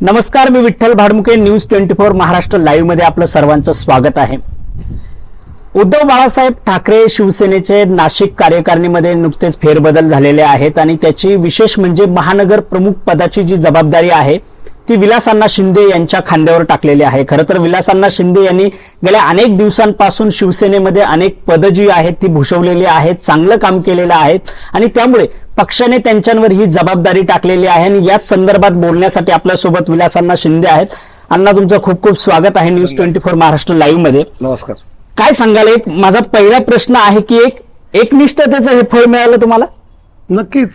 नमस्कार मी Vitthal Bhadmuke News twenty four Maharashtra लाईव्हमध्ये आपलं सर्वांचं स्वागत आहे. उद्धव बाळासाहेब ठाकरे शिवसेनेचे नाशिक कार्यकारिणीमध्ये नुकतेच फेरबदल झालेले आहेत आणि त्याची विशेष म्हणजे महानगर प्रमुख पदाची जी जबाबदारी आहे ती विलासांना शिंदे यांच्या खांद्यावर टाकलेली आहे. खरं तर विलासांना शिंदे यांनी गेल्या अनेक दिवसांपासून शिवसेनेमध्ये अनेक पदं जी आहेत ती भूषवलेली आहेत चांगलं काम केलेलं आहे आणि त्यामुळे पक्षाने त्यांच्यावर ही जबाबदारी टाकलेली आहे आणि याच संदर्भात बोलण्यासाठी आपल्यासोबत विलासांना शिंदे आहेत. अण्णा तुमचं खूप खूप स्वागत आहे न्यूज ट्वेंटी फोर महाराष्ट्र लाईव्हमध्ये. नमस्कार. काय सांगाल एक माझा पहिला प्रश्न आहे की एक एकनिष्ठतेचं हे फळ मिळालं तुम्हाला? नक्कीच.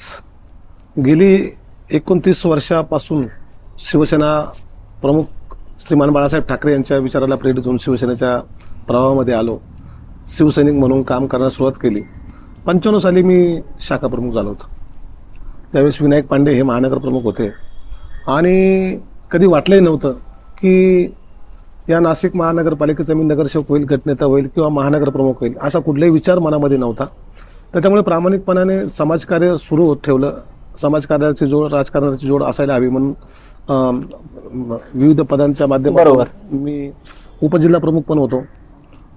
गेली एकोणतीस वर्षापासून शिवसेना प्रमुख श्रीमान बाळासाहेब ठाकरे यांच्या विचाराला प्रेरित होऊन शिवसेनेच्या प्रवाहामध्ये आलो. शिवसैनिक म्हणून काम करण्यास सुरुवात केली. पंच्याण्णव साली मी शाखा प्रमुख झालो होतो. त्यावेळेस विनायक पांडे हे महानगर प्रमुख होते. आणि कधी वाटलंही नव्हतं की या नाशिक महानगरपालिकेचा मी नगरसेवक होईल गटनेता होईल किंवा महानगर प्रमुख होईल असा कुठलाही विचार मनामध्ये नव्हता. त्याच्यामुळे प्रामाणिकपणाने समाजकार्य सुरू होत ठेवलं. समाजकार्याची जोड राजकारणाची जोड असायला हवी म्हणून विविध पदांच्या माध्यमातून. मी उपजिल्हा प्रमुख पण होतो.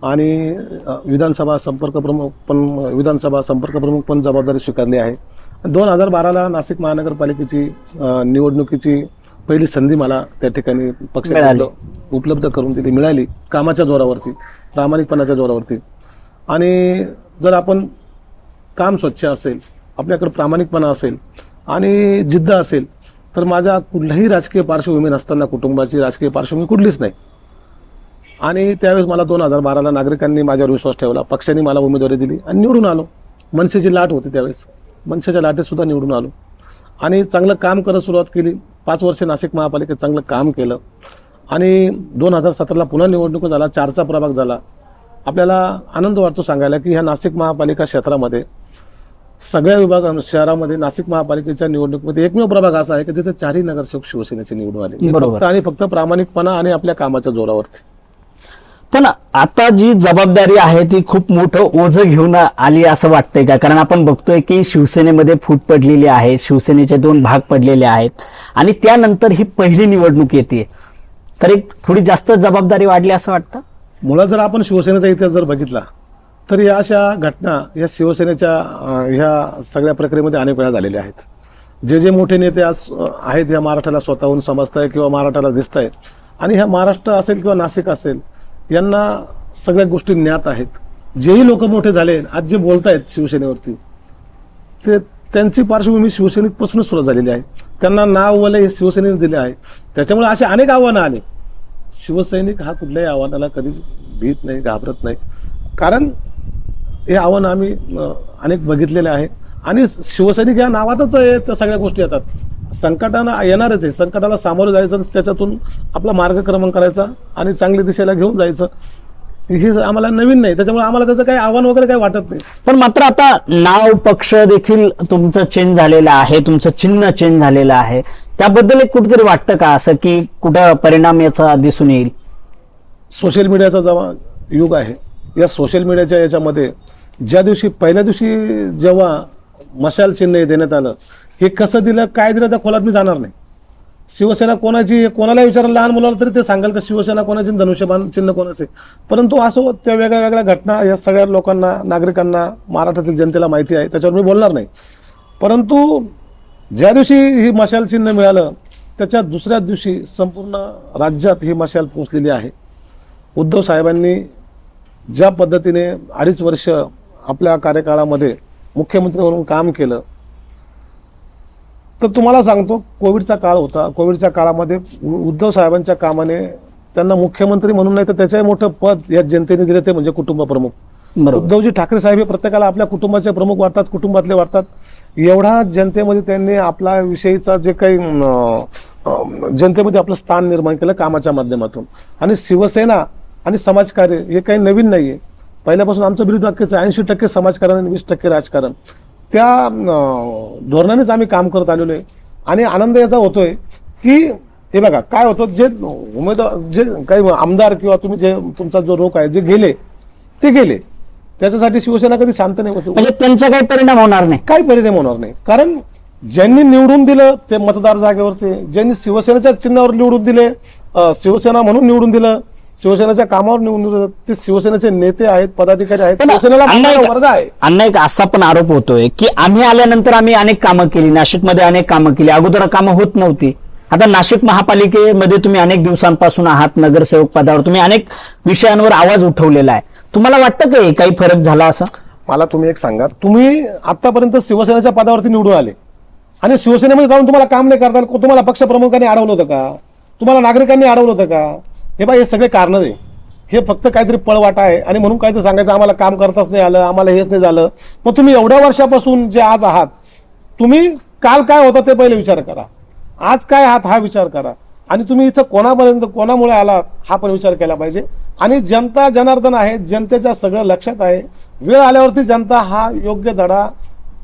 आणि विधानसभा संपर्क प्रमुख पण विधानसभा संपर्क प्रमुख पण जबाबदारी स्वीकारली आहे. दोन हजार बाराला नाशिक महानगरपालिकेची निवडणुकीची पहिली संधी मला त्या ठिकाणी पक्ष. उपलब्ध करून दिली मिळाली कामाच्या जोरावरती प्रामाणिकपणाच्या जोरावरती. आणि जर आपण काम स्वच्छ असेल आपल्याकडे प्रामाणिकपणा असेल आणि जिद्द असेल तर माझ्या कुठल्याही राजकीय पार्श्वभूमी नसताना कुटुंबाची राजकीय पार्श्वभूमी कुठलीच नाही. आणि त्यावेळेस मला दोन हजार बाराला नागरिकांनी माझ्यावर विश्वास ठेवला. पक्षाने मला उमेदवारी दिली आणि निवडून आलो. मनसेची लाट होती त्यावेळेस. मनसेच्या लाटेत सुद्धा निवडून आलो. आणि चांगलं काम करत सुरुवात केली. पाच वर्षे नाशिक महापालिकेत चांगलं काम केलं. आणि दोन हजार सतराला पुन्हा निवडणूक झाला. चारचा प्रभाग झाला. आपल्याला आनंद वाटतो सांगायला की ह्या नाशिक महापालिका क्षेत्रामध्ये सगळ्या विभाग शहरामध्ये नाशिक महापालिकेच्या निवडणुकीमध्ये एकमेव प्रभाग असा आहे की तिथे चारही नगरसेवक शिवसेनेचे निवडून आले. फक्त आणि फक्त प्रामाणिकपणा आणि आपल्या कामाच्या जोरावरती. पण आता जी जबाबदारी आहे ती खूप मोठं ओझं घेऊन आली असं वाटतंय का? कारण आपण बघतोय की शिवसेनेमध्ये फूट पडलेली आहे शिवसेनेचे दोन भाग पडलेले आहेत आणि त्यानंतर ही पहिली निवडणूक येते. तर एक थोडी जास्त जबाबदारी वाढली असं वाटतं? मुळात जर आपण शिवसेनेचा इतिहास जर बघितला तर या अशा घटना या शिवसेनेच्या ह्या सगळ्या प्रक्रियेमध्ये अनेक वेळा झालेल्या आहेत. जे जे मोठे नेते आज आहेत या महाराष्ट्राला स्वतःहून समजत आहे किंवा महाराष्ट्राला दिसत आहे आणि ह्या महाराष्ट्र असेल किंवा नाशिक असेल यांना सगळ्या गोष्टी ज्ञात आहेत. जेही लोक मोठे झाले आज जे बोलत आहेत शिवसेनेवरती ते त्यांची पार्श्वभूमी शिवसेनेपासूनच सुरू झालेली आहे. त्यांना नाव वलय हे शिवसेनेने दिले आहे. त्याच्यामुळे असे अनेक आव्हानं आले. शिवसैनिक हा कुठल्याही आव्हानाला कधीच भीत नाही घाबरत नाही. कारण हे आव्हान आम्ही अनेक बघितलेले आहे. आणि शिवसैनिक या नावातच आहे त्या सगळ्या गोष्टी येतात. संकटानं येणारच आहे. संकटाला सामोरं जायचं आणि त्याच्यातून आपला मार्गक्रमण करायचा आणि चांगली दिशेला घेऊन जायचं. हे आम्हाला नवीन नाही त्याच्यामुळे आम्हाला त्याचं काही आव्हान वगैरे काही वाटत नाही. पण मात्र आता नाव पक्ष देखील तुमचं चेंज झालेलं आहे तुमचं चिन्ह चेंज झालेलं आहे. त्याबद्दल एक कुठेतरी वाटतं का असं की कुठं परिणाम याचा दिसून येईल? सोशल मीडियाचा जेव्हा युग आहे या सोशल मीडियाच्या याच्यामध्ये ज्या दिवशी पहिल्या दिवशी जेव्हा मशाल चिन्ह हे देण्यात आलं. हे कसं दिलं काय दिलं त्या खोलात मी जाणार नाही. शिवसेना कोणाची कोणालाही विचारलं लहान मुलाला तरी ते सांगाल का शिवसेना कोणाची धनुष्यबाण चिन्ह कोणाचे परंतु असं त्या वेगळ्या वेगळ्या घटना या सगळ्या लोकांना नागरिकांना महाराष्ट्रातील जनतेला माहिती आहे त्याच्यावर मी बोलणार नाही. परंतु ज्या दिवशी ही मशाल चिन्ह मिळालं त्याच्या दुसऱ्या दिवशी संपूर्ण राज्यात ही मशाल पोचलेली आहे. उद्धव साहेबांनी ज्या पद्धतीने अडीच वर्ष आपल्या कार्यकाळामध्ये मुख्यमंत्री म्हणून काम केलं. तर तुम्हाला सांगतो कोविडचा काळ होता. कोविडच्या काळामध्ये उद्धव साहेबांच्या कामाने त्यांना मुख्यमंत्री म्हणून नाही तर त्याच्याही मोठं पद या जनतेने दिलं ते म्हणजे कुटुंब प्रमुख. उद्धवजी ठाकरे साहेब हे प्रत्येकाला आपल्या कुटुंबाचे प्रमुख वाटतात कुटुंबातले वाटतात. एवढा जनतेमध्ये त्यांनी आपला विषयीचा जे काही जनतेमध्ये आपलं स्थान निर्माण केलं कामाच्या माध्यमातून. आणि शिवसेना आणि समाजकार्य हे काही नवीन नाहीये. पहिल्यापासून आमचं ब्रीद वाक्यच आहे. ऐंशी टक्के समाजकारण आणि वीस टक्के राजकारण. त्या धोरणानेच आम्ही काम करत आलेलो आहे. आणि आनंद याचा होतोय की हे बघा काय होतं जे उमेदवार जे काही आमदार किंवा तुम्ही जे तुमचा जो रोख आहे जे गेले ते गेले. त्याच्यासाठी शिवसेना कधी शांत नाही बसू म्हणजे त्यांचा काही परिणाम होणार नाही. काही परिणाम होणार नाही. कारण ज्यांनी निवडून दिलं ते मतदार जागेवरती ज्यांनी शिवसेनेच्या चिन्हावर निवडून दिले शिवसेना म्हणून निवडून दिलं शिवसेनेच्या कामावर निवडून ते शिवसेनेचे नेते आहेत पदाधिकारी आहेत. शिवसेनेला अण्णा मानणारा एक- वर्ग आहे. एक असा पण आरोप होतोय की आम्ही आल्यानंतर आम्ही अनेक कामं केली. नाशिकमध्ये अनेक कामं केली. अगोदर कामं होत नव्हती. आता नाशिक महापालिकेमध्ये तुम्ही अनेक दिवसांपासून आहात नगरसेवक पदावर. तुम्ही अनेक विषयांवर आवाज उठवलेला आहे. तुम्हाला वाटतं का काही फरक झाला असा? मला तुम्ही एक सांगा. तुम्ही आतापर्यंत शिवसेनेच्या पदावरती निवडून आले. आणि शिवसेनेमध्ये जाऊन तुम्हाला काम नाही करता तुम्हाला पक्षप्रमुखांनी अडवलं होतं का? तुम्हाला नागरिकांनी अडवलं होतं का? हे बा हे सगळे कारणं आहे. हे फक्त काहीतरी पळवाटा आहे. आणि म्हणून काहीतरी सांगायचं आम्हाला काम करताच नाही आलं आम्हाला हेच नाही झालं. मग तुम्ही एवढ्या वर्षापासून जे आज आहात तुम्ही काल काय होता ते पहिले विचार करा. आज काय आहात हा विचार करा. आणि तुम्ही इथं कोणापर्यंत कोणामुळे आलात हा पण विचार केला पाहिजे. आणि जनता जनार्दन आहे जनतेच्या सगळं लक्षात आहे. वेळ आल्यावरती जनता हा योग्य धडा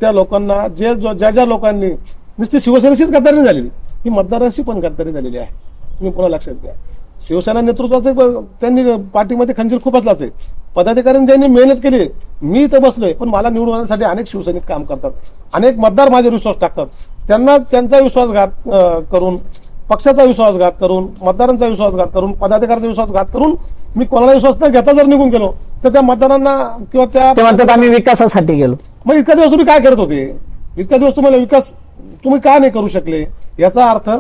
त्या लोकांना जे जो- ज्या ज्या लोकांनी नुसती शिवसेनेशीच गद्दारी झालेली. ही मतदारांशी पण गद्दारी झालेली आहे. तुम्ही पुन्हा लक्षात घ्या. शिवसेना नेतृत्वाचे त्यांनी पार्टीमध्ये खंजीर खूपच लाचे पदाधिकाऱ्यांनी ज्यांनी मेहनत केली मी इथं बसलोय पण मला निवडून आणण्यासाठी अनेक शिवसैनिक काम करतात. अनेक मतदार माझे विश्वास टाकतात. त्यांना त्यांचा विश्वासघात करून पक्षाचा विश्वासघात करून मतदारांचा विश्वासघात करून पदाधिकाऱ्याचा विश्वासघात करून मी कोणाला विश्वास न घेता जर निघून गेलो तर त्या मतदारांना किंवा त्या म्हणतात आम्ही विकासासाठी गेलो. मग इतका दिवस तुम्ही काय करत होते? इतका दिवस तुम्हाला विकास तुम्ही का नाही करू शकले? याचा अर्थ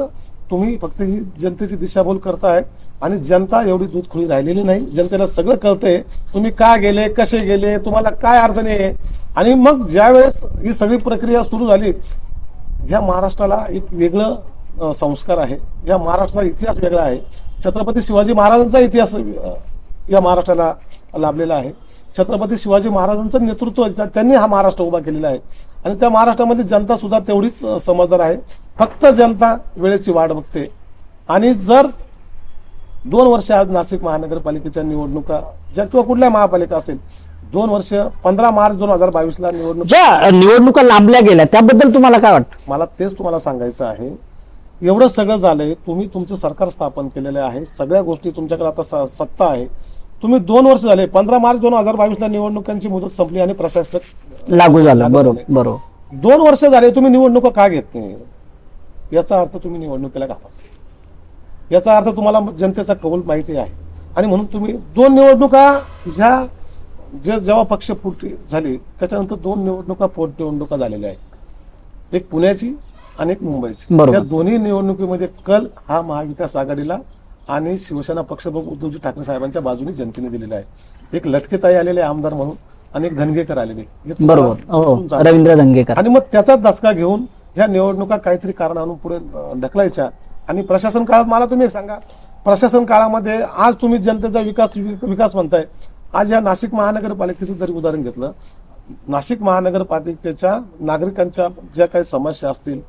तुम्ही फक्त ही जनतेची दिशाभूल करताय आणि जनता एवढी दूध खुळी राहिलेली नाही. जनतेला सगळं कळतंय. तुम्ही का गेले कसे गेले तुम्हाला काय अडचणी आहे? आणि मग ज्या वेळेस ही सगळी प्रक्रिया सुरू झाली या महाराष्ट्राला एक वेगळं संस्कार आहे. या महाराष्ट्राचा इतिहास वेगळा आहे. छत्रपती शिवाजी महाराजांचा इतिहास या महाराष्ट्राला लाभलेला आहे. छत्रपती शिवाजी महाराजांचं नेतृत्व त्यांनी हा महाराष्ट्र उभा केलेला आहे. आणि त्या महाराष्ट्रामध्ये जनता सुद्धा तेवढीच समजदार आहे. फक्त जनता वेळेची वाट बघते. आणि जर दोन वर्ष आज नाशिक महानगरपालिकेच्या निवडणुका ज्या किंवा कुठल्या महापालिका असेल दोन वर्ष पंधरा मार्च दोन हजार बावीसला निवडणूक ज्या निवडणुका लांबल्या गेल्या त्याबद्दल तुम्हाला काय वाटतं? मला तेच तुम्हाला सांगायचं आहे. एवढं सगळं झालंय तुम्ही तुमचं सरकार स्थापन केलेलं आहे सगळ्या गोष्टी तुमच्याकडे आता सत्ता आहे. तुम्ही दोन वर्ष झाले पंधरा मार्च दोन हजार बावीसला निवडणुकांची मुदत संपली आणि प्रशासक लागू झालं बरोबर. बरोबर. दोन वर्ष झाले तुम्ही निवडणुका का घेत नाही? याचा अर्थ तुम्ही निवडणुकीला घाबरते. याचा अर्थ तुम्हाला जनतेचा कौल माहिती आहे. आणि म्हणून तुम्ही दोन निवडणुका ह्या जे जेव्हा पक्ष फुट झाली त्याच्यानंतर दोन निवडणुका पोटनिवडणुका झालेल्या आहेत. एक पुण्याची आणि एक मुंबईची. या दोन्ही निवडणुकीमध्ये कल हा महाविकास आघाडीला आणि शिवसेना पक्षप्रमुख उद्धवजी ठाकरे साहेबांच्या बाजूने जनतेने दिलेला आहे. एक लटकेताई आलेले आमदार म्हणून एक धनगेकर आलेले हे बरोबर. हो जातं. रवींद्र धंगेकर आणि मग त्याचा दसका घेऊन ह्या निवडणुका काहीतरी कारण आणून पुढे अं, ढकलायच्या. आणि प्रशासन काळात मला तुम्ही एक सांगा. प्रशासन काळामध्ये आज तुम्ही जनतेचा विकास विकास म्हणताय. आज या नाशिक महानगरपालिकेचं जरी उदाहरण घेतलं नाशिक महानगरपालिकेच्या नागरिकांच्या ज्या काही समस्या असतील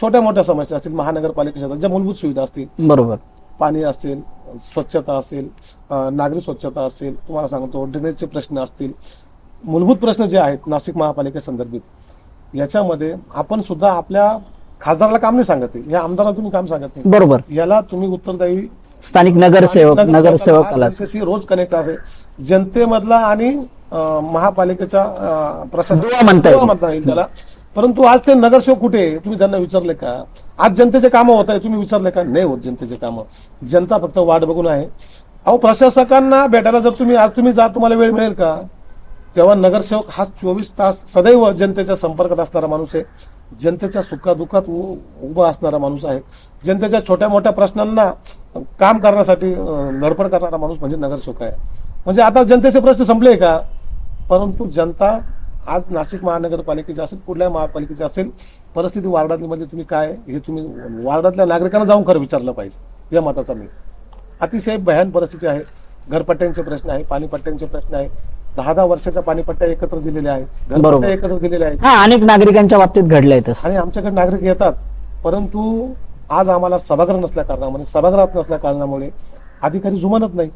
छोट्या मोठ्या समस्या असतील महानगरपालिकेच्या ज्या मूलभूत सुविधा असतील बरोबर. पाणी असेल स्वच्छता असेल नागरी स्वच्छता असेल तुम्हाला सांगतो ड्रेनेजचे प्रश्न असतील. मूलभूत प्रश्न जे आहेत नाशिक महापालिकेसंदर्भित याच्यामध्ये आपण सुद्धा आपल्या खासदाराला काम नाही सांगत आहे. या आमदाराला तुम्ही काम सांगत नाही. बरोबर. याला तुम्ही उत्तरदायी स्थानिक नगरसेवक जनतेशी रोज कनेक्ट असेल जनतेमधला आणि महापालिकेच्या प्रशासन म्हणता येईल त्याला. परंतु आज ते नगरसेवक कुठे? आहे? तुम्ही त्यांना विचारले का? आज जनतेचे कामं होत आहे तुम्ही विचारले का? नाही होत जनतेचे कामं. जनता फक्त वाट बघून आहे. अहो प्रशासकांना भेटायला जर तुम्ही आज तुम्ही जा तुम्हाला वेळ मिळेल का? तेव्हा नगरसेवक हा चोवीस तास सदैव जनतेच्या संपर्कात असणारा माणूस आहे. जनतेच्या सुखादुखात उ- उभा असणारा माणूस आहे. जनतेच्या छोट्या मोठ्या प्रश्नांना काम करण्यासाठी धडपड करणारा माणूस म्हणजे नगरसेवक आहे. म्हणजे आता जनतेचे प्रश्न संपले का? परंतु जनता आज नाशिक महानगरपालिकेचे असेल कुठल्या महापालिकेचे असेल परिस्थिती वार्डातली तुम्ही काय हे तुम्ही वार्डातल्या नागरिकांना जाऊन खरं विचारलं पाहिजे या मताचा मी. अतिशय भयान परिस्थिती आहे. घरपट्ट्यांचे प्रश्न आहे पाणीपट्ट्यांचे प्रश्न आहे. दहा दहा वर्षाच्या पाणीपट्ट्या एकत्र दिलेल्या आहेत. घरपट्ट्या एकत्र दिलेल्या आहेत. अनेक नागरिकांच्या बाबतीत घडलंय तसं. आणि आमच्याकडे नागरिक येतात परंतु आज आम्हाला सभागृह नसल्या कारणामुळे सभागृहात नसल्या कारणामुळे अधिकारी जुमानत नाही.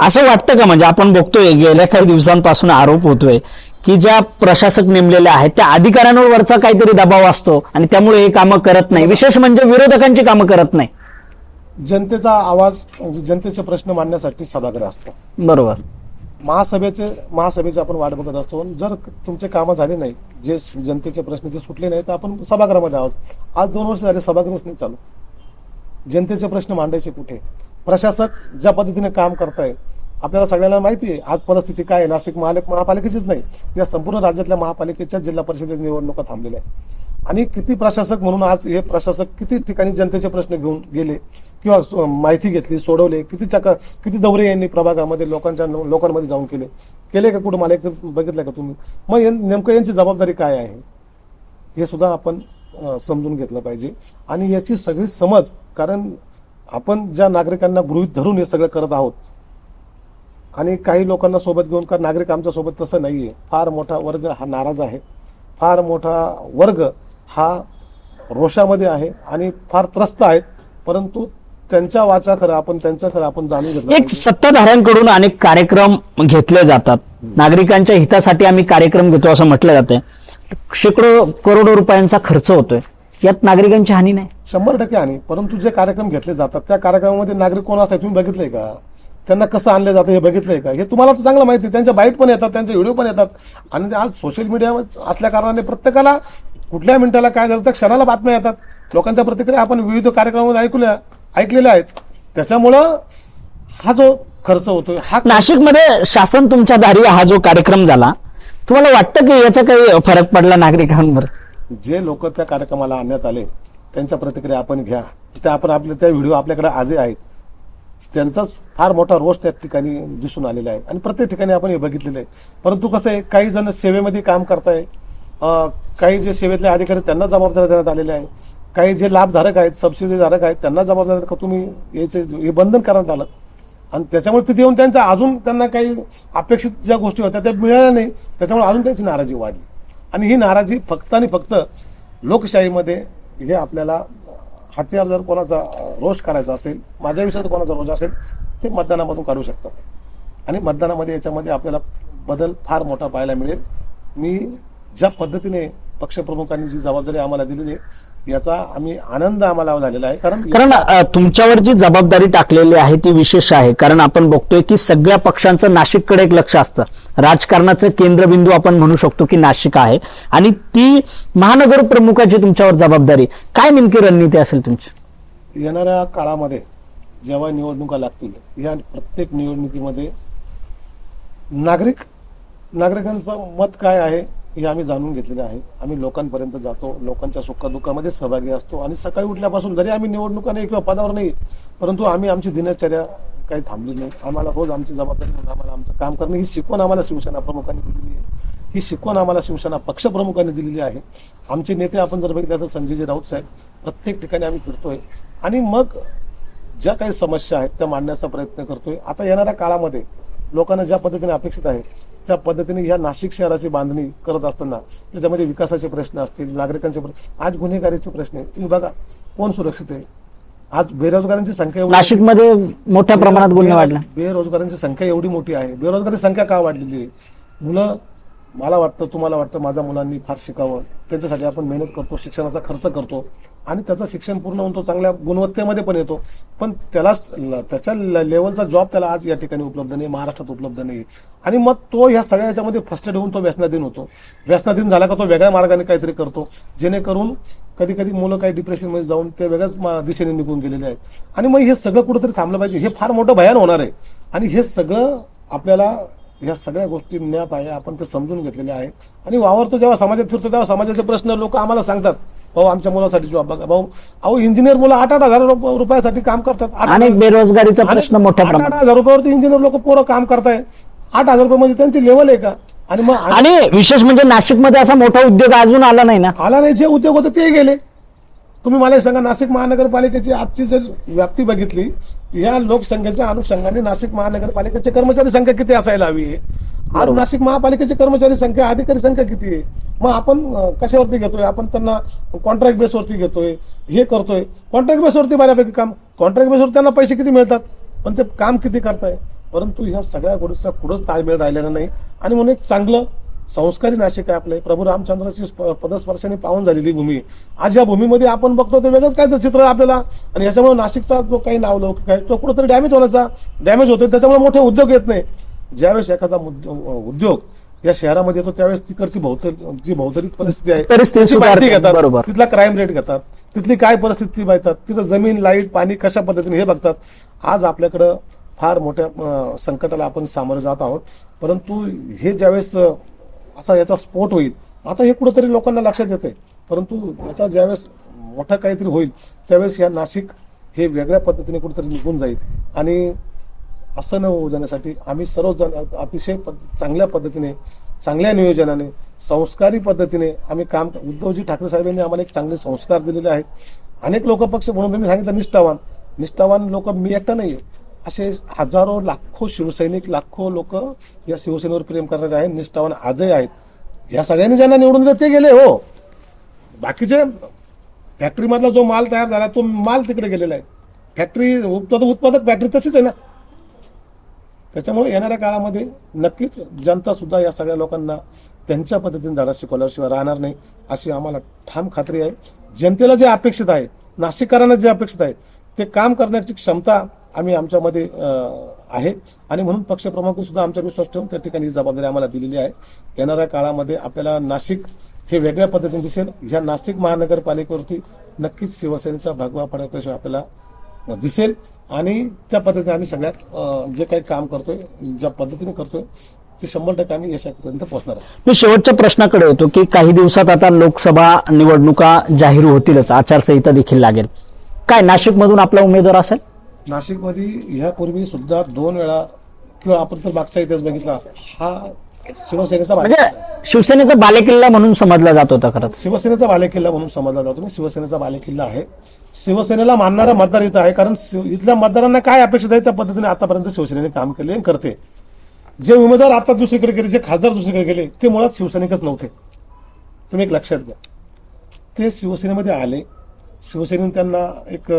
असं वाटतं का? म्हणजे आपण बघतोय गेल्या काही दिवसांपासून आरोप होतोय की ज्या प्रशासक नेमलेले आहेत त्या अधिकाऱ्यांवर वरचा काहीतरी दबाव असतो आणि त्यामुळे हे कामं करत नाही. विशेष म्हणजे विरोधकांची कामं करत नाही. जनतेचा आवाज जनतेचे प्रश्न मांडण्यासाठी सभागृह असतं. बरोबर. महासभेचे महासभेची आपण वाट बघत असतो. जर तुमचे कामं झाले नाही जे जनतेचे प्रश्न ते सुटले नाही तर आपण सभागृहामध्ये आहोत. आज दोन वर्ष झाले सभागृहच नाही चालू. जनतेचे प्रश्न मांडायचे कुठे? प्रशासक ज्या पद्धतीने काम करताय आपल्याला सगळ्यांना माहिती आहे आज परिस्थिती काय आहे? नाशिक महालक महापालिकेचीच नाही. या संपूर्ण राज्यातल्या महापालिकेच्या जिल्हा परिषदेच्या निवडणुका थांबलेल्या आहेत. आणि किती प्रशासक म्हणून आज हे प्रशासक किती ठिकाणी जनतेचे प्रश्न घेऊन गेले किंवा माहिती घेतली सोडवले किती चक किती दौरे यांनी प्रभागामध्ये लोकांच्या लोकांमध्ये जाऊन केले? केले का कुठं? मला एक बघितलं का तुम्ही? मग नेमकं यांची जबाबदारी काय आहे? हे सुद्धा आपण समजून घेतलं पाहिजे. आणि याची सगळी समज कारण आपण ज्या नागरिकांना गृहीत धरून हे सगळं करत आहोत आणि काही लोकांना सोबत घेऊन कारण नागरिक आमच्यासोबत तसं नाहीये. फार मोठा वर्ग हा नाराज आहे. फार मोठा वर्ग हा रोषामध्ये आहे आणि फार त्रस्त आहेत. परंतु त्यांच्या वाचा खरं आपण त्यांचं खरं आपण जाणून घेतलं एक. सत्ताधाऱ्यांकडून अनेक कार्यक्रम घेतले जातात. नागरिकांच्या हितासाठी आम्ही कार्यक्रम घेतो असं म्हटलं जातं शेकडो करोडो रुपयांचा खर्च होतोय. यात नागरिकांची हानी नाही. शंभर टक्के आणि परंतु जे कार्यक्रम घेतले जातात त्या कार्यक्रमामध्ये नागरिक कोण असतात तुम्ही बघितलंय का? त्यांना कसं आणलं जातं हे बघितलंय का? हे तुम्हाला तर चांगलं माहिती आहे. त्यांच्या बाईट पण येतात त्यांचे व्हिडिओ पण येतात. आणि आज सोशल मीडिया असल्या कारणाने प्रत्येकाला कुठल्या मिनिटाला काय झालं तर क्षणाला बातम्या येतात. लोकांच्या प्रतिक्रिया आपण विविध कार्यक्रमामध्ये ऐकल्या ऐकलेल्या आहेत. त्याच्यामुळं हा जो खर्च होतोय हा नाशिकमध्ये शासन तुमच्या दारी हा जो कार्यक्रम झाला तुम्हाला वाटतं की याचा काही फरक पडला नागरिकांवर? जे लोक त्या कार्यक्रमाला आणण्यात आले त्यांच्या प्रतिक्रिया आपण घ्या. त्या आपण आपले त्या व्हिडिओ आपल्याकडे आजही आहेत. त्यांचाच फार मोठा रोष त्या ठिकाणी दिसून आलेला आहे. आणि प्रत्येक ठिकाणी आपण हे बघितलेलं आहे. परंतु कसं आहे काही जण सेवेमध्ये काम करताय. काही जे सेवेतले अधिकारी त्यांना जबाबदारी देण्यात आलेल्या आहे काही जे लाभधारक आहेत सबसिडीधारक आहेत त्यांना जबाबदारी का तुम्ही याचे हे बंधन करण्यात आलं. आणि त्याच्यामुळे तिथे येऊन त्यांचा अजून त्यांना काही अपेक्षित ज्या गोष्टी होत्या त्या मिळाल्या नाही. त्याच्यामुळे अजून त्यांची नाराजी वाढली. आणि ही नाराजी फक्त आणि फक्त लोकशाहीमध्ये हे आपल्याला हत्यार जर कोणाचा रोष काढायचा असेल माझ्या जर कोणाचा रोष असेल ते मतदानामधून काढू शकतात. आणि मतदानामध्ये याच्यामध्ये आपल्याला बदल फार मोठा पाहायला मिळेल. मी ज्या पद्धतीने पक्षप्रमुखांनी जी जबाबदारी आम्हाला दिलेली आहे याचा आम्ही आनंद आम्हाला झालेला आहे. कारण कारण तुमच्यावर जी जबाबदारी टाकलेली आहे ती विशेष आहे. कारण आपण बघतोय की सगळ्या पक्षांचं नाशिककडे एक लक्ष असतं. राजकारणाचं केंद्रबिंदू आपण म्हणू शकतो की नाशिक आहे. आणि ती महानगर प्रमुखाची तुमच्यावर जबाबदारी काय नेमकी रणनीती असेल तुमची? येणाऱ्या काळामध्ये जेव्हा निवडणुका लागतील या प्रत्येक निवडणुकीमध्ये नागरिक नागरिकांचं मत काय आहे? हे आम्ही जाणून घेतलेले आहे. आम्ही लोकांपर्यंत जातो लोकांच्या सुखदुःखामध्ये सहभागी असतो आणि सकाळी उठल्यापासून जरी आम्ही निवडणुका नाही किंवा पदावर नाही परंतु आम्ही आमची दिनचर्या काही थांबली नाही. आम्हाला रोज आमची जबाबदारी म्हणून आम्हाला आमचं काम करणं ही शिकवण आम्हाला शिवसेना प्रमुखांनी दिलेली आहे. ही शिकवण आम्हाला शिवसेना पक्षप्रमुखांनी दिलेली आहे. आमचे नेते आपण जर बघितलं तर संजयजी राऊत साहेब प्रत्येक ठिकाणी आम्ही फिरतोय. आणि मग ज्या काही समस्या आहेत त्या मांडण्याचा प्रयत्न करतोय. आता येणाऱ्या काळामध्ये लोकांना ज्या पद्धतीने अपेक्षित आहे त्या पद्धतीने ह्या नाशिक शहराची बांधणी करत असताना त्याच्यामध्ये विकासाचे प्रश्न असतील नागरिकांचे प्रश्न आज गुन्हेगारीचे प्रश्न आहे तुम्ही बघा कोण सुरक्षित आहे? आज बेरोजगारांची संख्या नाशिकमध्ये मोठ्या प्रमाणात गुन्हे वाढले. बेरोजगारांची संख्या एवढी मोठी आहे. बेरोजगारी संख्या का वाढलेली आहे? मुलं मला वाटतं तुम्हाला वाटतं माझ्या मुलांनी फार शिकावं. त्याच्यासाठी आपण मेहनत करतो शिक्षणाचा खर्च करतो. आणि त्याचं शिक्षण पूर्ण होऊन तो चांगल्या गुणवत्तेमध्ये पण येतो. पण त्याला ल- त्याच्या लेवलचा जॉब त्याला आज या ठिकाणी उपलब्ध नाही महाराष्ट्रात उपलब्ध नाही. आणि मग तो ह्या सगळ्या ह्याच्यामध्ये फ्रस्टेड होऊन तो व्यसनाधीन होतो. व्यसनाधीन झाला का तो वेगळ्या मार्गाने काहीतरी करतो. जेणेकरून कधी कधी मुलं काही डिप्रेशनमध्ये जाऊन ते वेगळ्याच मा- दिशेने निघून गेलेले आहेत. आणि मग हे सगळं कुठेतरी थांबलं पाहिजे. हे फार मोठं भयान होणार आहे. आणि हे सगळं आपल्याला ह्या सगळ्या गोष्टी ज्ञात आहे. आपण ते समजून घेतलेले आहे. आणि वावरतो जेव्हा समाजात फिरतो तेव्हा समाजाचे प्रश्न लोक आम्हाला सांगतात. भाऊ आमच्या मुलासाठी जॉब बघा. भाऊ अहो इंजिनियर मुलं आठ आठ हजार रुप- रुपयासाठी काम करतात. आठ- अनेक बेरोजगारीचा प्रश्न आणि मोठ्या आठ- प्रमाणात. आठ हजार रुपयावरती इंजिनियर लोक पोरं काम करताय. आठ हजार रुपये म्हणजे त्यांची लेवल आहे का? आणि मग आणि विशेष म्हणजे नाशिकमध्ये असा मोठा उद्योग अजून आला नाही ना? आला नाही. जे उद्योग होते ते गेले. तुम्ही मला सांगा नाशिक महानगरपालिकेची आजची जर व्याप्ती बघितली या लोकसंख्येच्या अनुषंगाने नाशिक महानगरपालिकेचे कर्मचारी संख्या किती असायला हवी आहे? आज नाशिक महापालिकेची कर्मचारी संख्या अधिकारी संख्या किती आहे? मग आपण कशावरती घेतोय? आपण त्यांना कॉन्ट्रॅक्ट बेसवरती घेतोय हे करतोय. कॉन्ट्रॅक्ट बेसवरती बऱ्यापैकी काम कॉन्ट्रॅक्ट बेसवर त्यांना पैसे किती मिळतात? पण ते काम किती करताय? परंतु ह्या सगळ्या गोष्टीचा कुठंच ताळमेळ राहिलेला नाही. आणि म्हणून एक चांगलं संस्कारी नाशिक आहे आपले. प्रभू रामचंद्राची स्प- पदस्पर्शाने पावन झालेली भूमी. आज या भूमीमध्ये आपण बघतो ते वेगळंच काय चित्र आपल्याला. आणि याच्यामुळे नाशिकचा जो काही नावलौकिक आहे तो कुठेतरी डॅमेज होण्याचा डॅमेज होतोय. त्याच्यामुळे मोठे उद्योग येत नाही. ज्यावेळेस एखादा उद्योग या शहरामध्ये येतो त्यावेळेस तिकडची भौतरिक जी भौगोलिक परिस्थिती आहे परिस्थिती माहिती घेतात. तिथला क्राईम रेट घेतात. तिथली काय परिस्थिती पाहतात तिथं जमीन लाइट पाणी कशा पद्धतीने हे बघतात. आज आपल्याकडं फार मोठ्या संकटाला आपण सामोरे जात आहोत. परंतु हे ज्यावेळेस असा याचा स्फोट होईल. आता हे कुठंतरी लोकांना लक्षात येते परंतु याचा ज्यावेळेस मोठा काहीतरी होईल त्यावेळेस या नाशिक हे वेगळ्या पद्धतीने कुठेतरी निघून जाईल. आणि असं न होऊ देण्यासाठी आम्ही सर्वजण अतिशय पद- चांगल्या पद्धतीने चांगल्या नियोजनाने संस्कारी पद्धतीने आम्ही काम उद्धवजी ठाकरे साहेबांनी आम्हाला एक चांगले संस्कार दिलेले आहेत. अनेक लोकपक्ष म्हणून तुम्ही सांगितलं निष्ठावान. निष्ठावान लोक मी एकटा नाही आहे असे हजारो लाखो शिवसैनिक लाखो लोक या शिवसेनेवर प्रेम करणारे आहेत निष्ठावान आजही आहेत. या सगळ्यांनी ज्यांना निवडून जर ते गेले हो. बाकीचे फॅक्टरीमधला जो माल तयार झाला तो माल तिकडे गेलेला आहे. फॅक्टरी उत्पादक उत्पादक फॅक्टरी तशीच आहे ना. त्याच्यामुळे येणाऱ्या काळामध्ये नक्कीच जनता सुद्धा या सगळ्या लोकांना त्यांच्या पद्धतीने धडा शिकवल्याशिवाय राहणार नाही अशी आम्हाला ठाम खात्री आहे. जनतेला जे अपेक्षित आहे नाशिककरांना जे अपेक्षित आहे ते काम करण्याची क्षमता आम्ही आमच्यामध्ये आहे. आणि म्हणून पक्षप्रमुख सुद्धा आमचा विश्वास ठेवून त्या ठिकाणी ही जबाबदारी आम्हाला दिलेली आहे. येणाऱ्या काळामध्ये आपल्याला नाशिक हे वेगळ्या पद्धतीने दिसेल. ह्या नाशिक महानगरपालिकेवरती नक्कीच शिवसेनेचा भगवा पडल्याशिवाय आपल्याला दिसेल. आणि त्या पद्धतीने आम्ही सगळ्यात जे काही काम करतोय ज्या पद्धतीने करतोय ते शंभर टक्के आम्ही यशापर्यंत पोहोचणार मी शेवटच्या प्रश्नाकडे येतो की काही दिवसात आता लोकसभा निवडणुका जाहीर होतीलच. आचारसंहिता देखील लागेल. काय नाशिकमधून आपला उमेदवार असेल? नाशिकमध्ये ह्यापूर्वी सुद्धा दोन वेळा किंवा आपण जर मागचा इतिहास बघितला हा शिवसेनेचा म्हणजे. शिवसेनेचा बालेकिल्ला म्हणून समजला जात होता खरंच शिवसेनेचा बालेकिल्ला म्हणून समजला जातो. आणि शिवसेनेचा बालेकिल्ला आहे. शिवसेनेला मानणारा मतदार इथं आहे. कारण शिव- इथल्या मतदारांना काय अपेक्षित आहे त्या पद्धतीने आतापर्यंत शिवसेनेने काम केले आणि करते. जे उमेदवार आता दुसरीकडे गेले जे खासदार दुसरीकडे गेले ते मुळात शिवसैनिकच नव्हते. तुम्ही एक लक्षात घ्या. ते शिवसेनेमध्ये आले. शिवसेनेनं त्यांना एक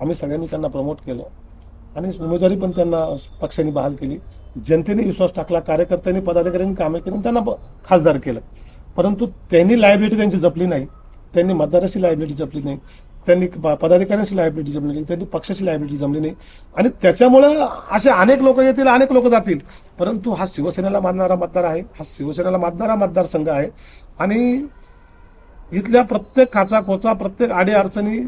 आम्ही सगळ्यांनी त्यांना प्रमोट केलं. आणि उमेदवारी पण त्यांना पक्षाने बहाल केली. जनतेने विश्वास टाकला कार्यकर्त्यांनी पदाधिकाऱ्यांनी कामे केली त्यांना खासदार केलं. परंतु त्यांनी लायबिलिटी त्यांची जपली नाही. त्यांनी मतदाराची लायबिलिटी जपली नाही. त्यांनी पदाधिकाऱ्यांची लायबिलिटी जमली नाही. त्यांनी पक्षाची लायबिलिटी जमली नाही. आणि त्याच्यामुळं असे अनेक लोक येतील अनेक लोक जातील. परंतु हा शिवसेनेला मानणारा मतदार आहे. हा शिवसेनेला मानणारा मतदारसंघ आहे. आणि इथल्या प्रत्येक खाचा खोचा प्रत्येक आडी अडचणी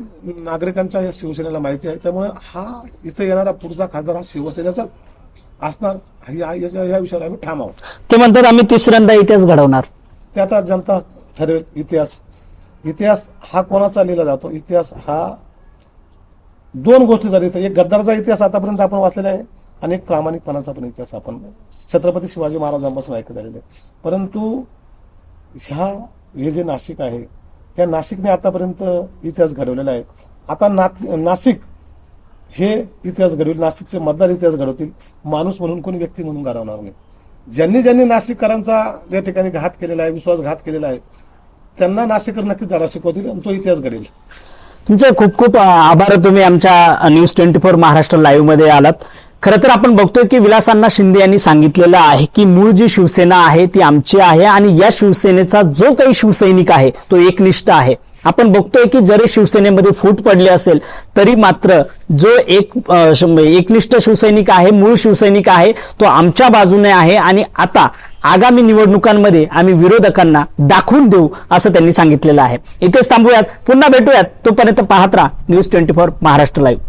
नागरिकांच्या या शिवसेनेला माहिती आहे. त्यामुळे हा इथे येणारा पुढचा खासदार हा शिवसेनेचा असणार. या विषयाला आम्ही ठाम आहोत. ते म्हणतात आम्ही तिसऱ्यांदा इतिहास घडवणार. ते आता जनता ठरवेल. इतिहास इतिहास हा कोणाचा लिहिला जातो? इतिहास हा दोन गोष्टी झाली एक गद्दारचा इतिहास आतापर्यंत आपण वाचलेला आहे आणि एक प्रामाणिकपणाचा पण इतिहास आपण छत्रपती शिवाजी महाराजांपासून ऐकत आलेले आहे. परंतु ह्या हे जे नाशिक आहे या नाशिकने आतापर्यंत इतिहास घडवलेला आहे. आता नात नाशिक हे इतिहास घडवेल नाशिकचे मतदार इतिहास घडवतील माणूस म्हणून कोणी व्यक्ती म्हणून घडवणार नाही. ज्यांनी ज्यांनी नाशिककरांचा या ठिकाणी घात केलेला आहे विश्वासघात केलेला आहे त्यांना नाशिककर नक्कीच धडा शिकवतील आणि तो इतिहास घडेल. तुमचे खूप खूप आभार. तुम्ही आमच्या न्यूज ट्वेंटी फोर महाराष्ट्र लाईव्हमध्ये आलात. खरं तर आपण बघतोय की विलासांना शिंदे यांनी सांगितलेलं आहे की मूळ जी शिवसेना आहे ती आमची आहे आणि या शिवसेनेचा जो काही शिवसैनिक आहे तो एकनिष्ठ आहे. आपण बघतोय की जरी शिवसेनेमध्ये फूट पडली असेल तरी मात्र जो एक एकनिष्ठ शिवसैनिक आहे मूळ शिवसैनिक आहे तो आमच्या बाजूने आहे आणि आता आगामी निवडणुकांमध्ये आम्ही विरोधकांना दाखवून देऊ असं त्यांनी सांगितलेलं आहे. इथेच थांबूयात. पुन्हा भेटूयात. तोपर्यंत पाहत राहा. News twenty four Maharashtra Live.